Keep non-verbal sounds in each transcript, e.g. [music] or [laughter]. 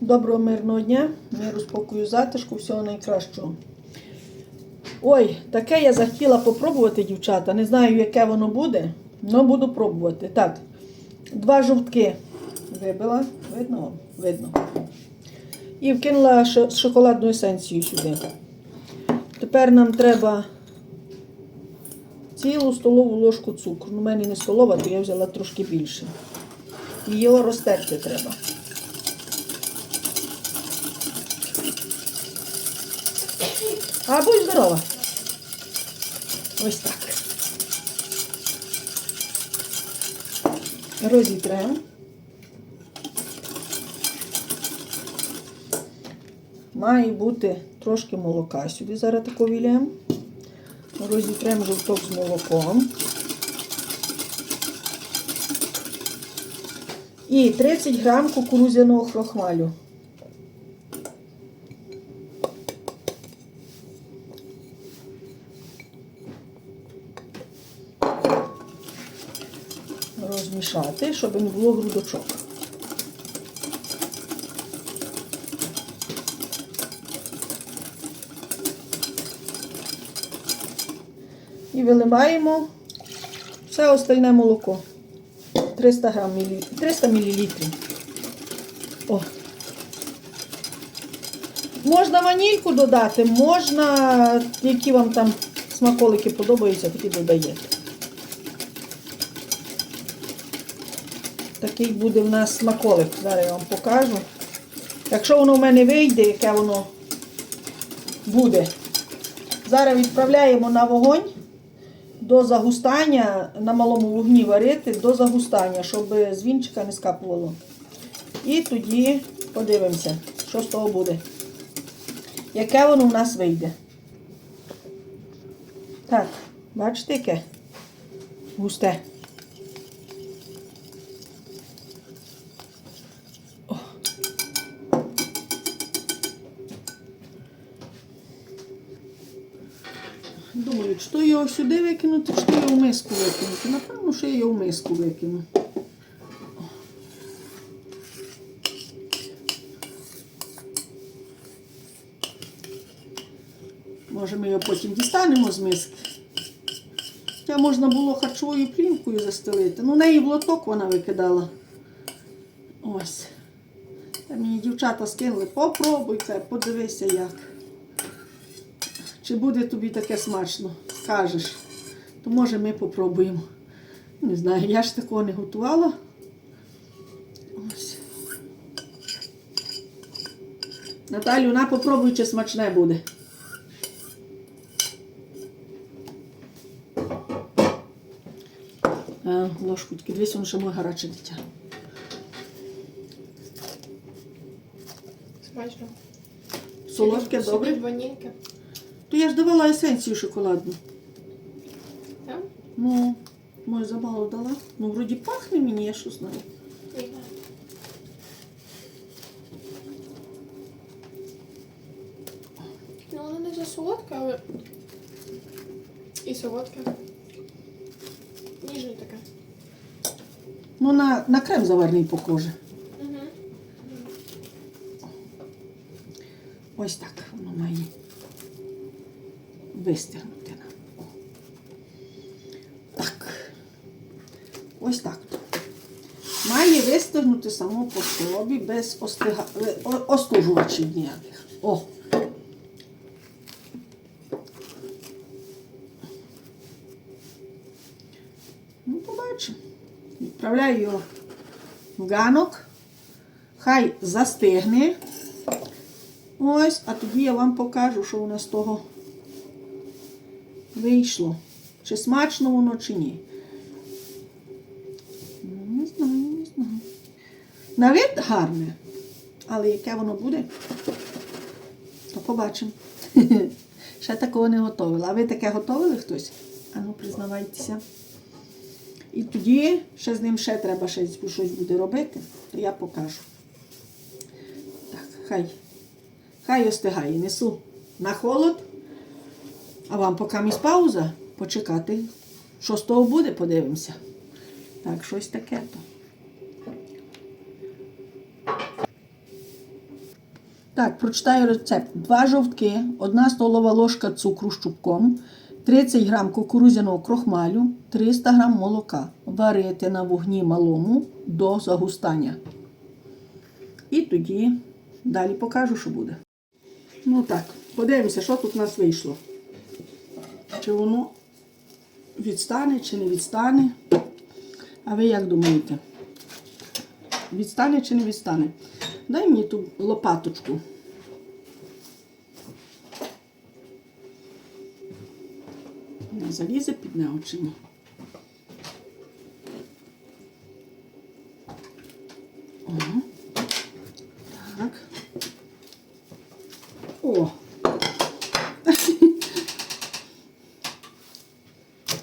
Доброго мирного дня, миру, спокою, затишку, всього найкращого. Ой, таке я захотіла попробувати, дівчата. Не знаю, яке воно буде, але буду пробувати. Так, два жовтки вибила. Видно? Видно. І вкинула шоколадну есенцію сюди. Тепер нам треба цілу столову ложку цукру. Ну, У мене не столова, то я взяла трошки більше. Його розтерти треба. А будь здорова. Ось так. Розітремо. Має бути трошки молока сюди. Зараз тако вілємо. Розітремо жовток з молоком. І 30 грам кукурудзяного крохмалю. Розмішати, щоб не було грудочок. І виливаємо все остальне молоко. 300 грам, 300 мл. О. Можна ванільку додати, можна, які вам там смаколики подобаються, такі додаєте. Такий буде в нас смаколик. Зараз я вам покажу. Якщо воно в мене вийде, яке воно буде. Зараз відправляємо на вогонь до загустання, на малому вогні варити до загустання, щоб з не скапувало. І тоді подивимося, що з того буде. Яке воно в нас вийде. Так, бачите, яке? Густе. То його сюди викинути, то його в миску викинути. Напевно, що я його в миску викину. Може, ми його потім дістанемо з миски. Хоча можна було харчовою плінкою застелити. Ну, неї в лоток вона викидала. Ось. Та мені дівчата скинули. Попробуй це, подивися як. Чи буде тобі таке смачно? Скажеш. То може ми попробуємо. Не знаю, я ж такого не готувала. Ось. Наталю, на попробуй, чи смачне буде. А, ложку тільки дивись, воно ще моє гаряче дитя. Смачно. Солодке, добре. Ванільки. То я ж давала есенцію шоколадну. Ну, може, замало дала. Ну, вроді пахне мені, я що знаю. Ну, вона не за солодка, але і солодка. Ніжна така. Ну, на, на крем заварний похоже. Угу. Ось так воно має вистигнути Ось так. Має вистигнути само по собі без остига... е, остужувачів ніяких. О. Ну, побачимо. Відправляю його в ганок. Хай застигне. Ось, а тоді я вам покажу, що у нас з того вийшло. Чи смачно воно, чи ні. На вид гарне, але яке воно буде, то побачимо. [laughs] Ще такого не готувала. А ви таке готували хтось? Ану, признавайтеся. І тоді ще з ним ще треба щось, щось буде робити, то я покажу. Так, хай. Хай остигає, несу на холод. А вам поки місь пауза, почекати. Що з того буде, подивимося. Так, щось таке то. Так, прочитаю рецепт. Два жовтки, одна столова ложка цукру з чубком, 30 грам кукурудзяного крохмалю, 300 грам молока. Варити на вогні малому до загустання. І тоді далі покажу, що буде. Ну так, подивимося, що тут у нас вийшло. Чи воно відстане, чи не відстане. А ви як думаєте? Відстане чи не відстане? Дай мені ту лопаточку. Не залізе під нього чи. Так. О. [laughs]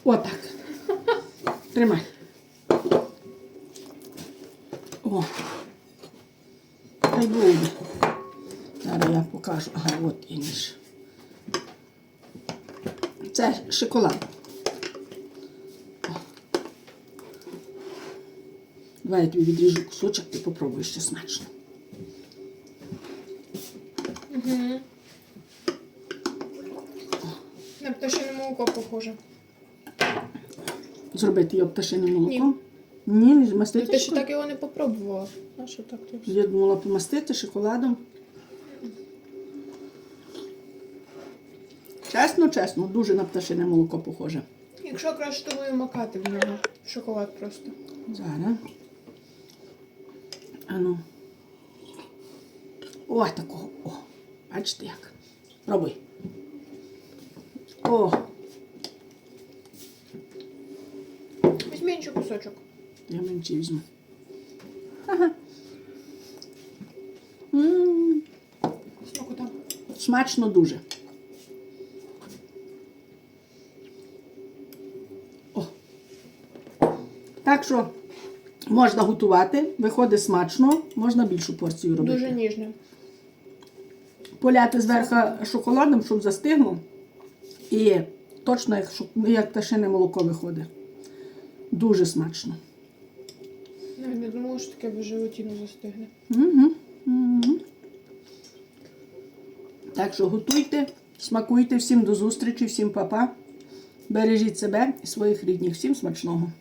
Отак. Тримай. О. Хай буде. Зараз я покажу. Ага, от і ніж. Це шоколад. Давай я тобі відріжу кусочок, ти попробуєш ще смачно. Угу. На пташине молоко похоже. Зробити його пташиним молоком? Ні, не змастити. Ти ще шоколад? так його не попробувала. А що так тут? Я думала помастити шоколадом. Чесно, чесно, дуже на пташине молоко похоже. Якщо краще, то макати в нього. В шоколад просто. Зараз. Ану. О, такого. О. Бачите як? Пробуй. О, Візьми інший кусочок. Я менше візьму. Ага. М, Смакота. Смачно дуже. О. Так що можна готувати, виходить смачно, можна більшу порцію робити. Дуже ніжне. Поляти зверху шоколадом, щоб застигло. І точно як, як пташине молоко виходить. Дуже смачно. Навіть не думала, що таке в животі не застигне. Так що готуйте, смакуйте, всім до зустрічі, всім па-па. Бережіть себе і своїх рідних. Всім смачного.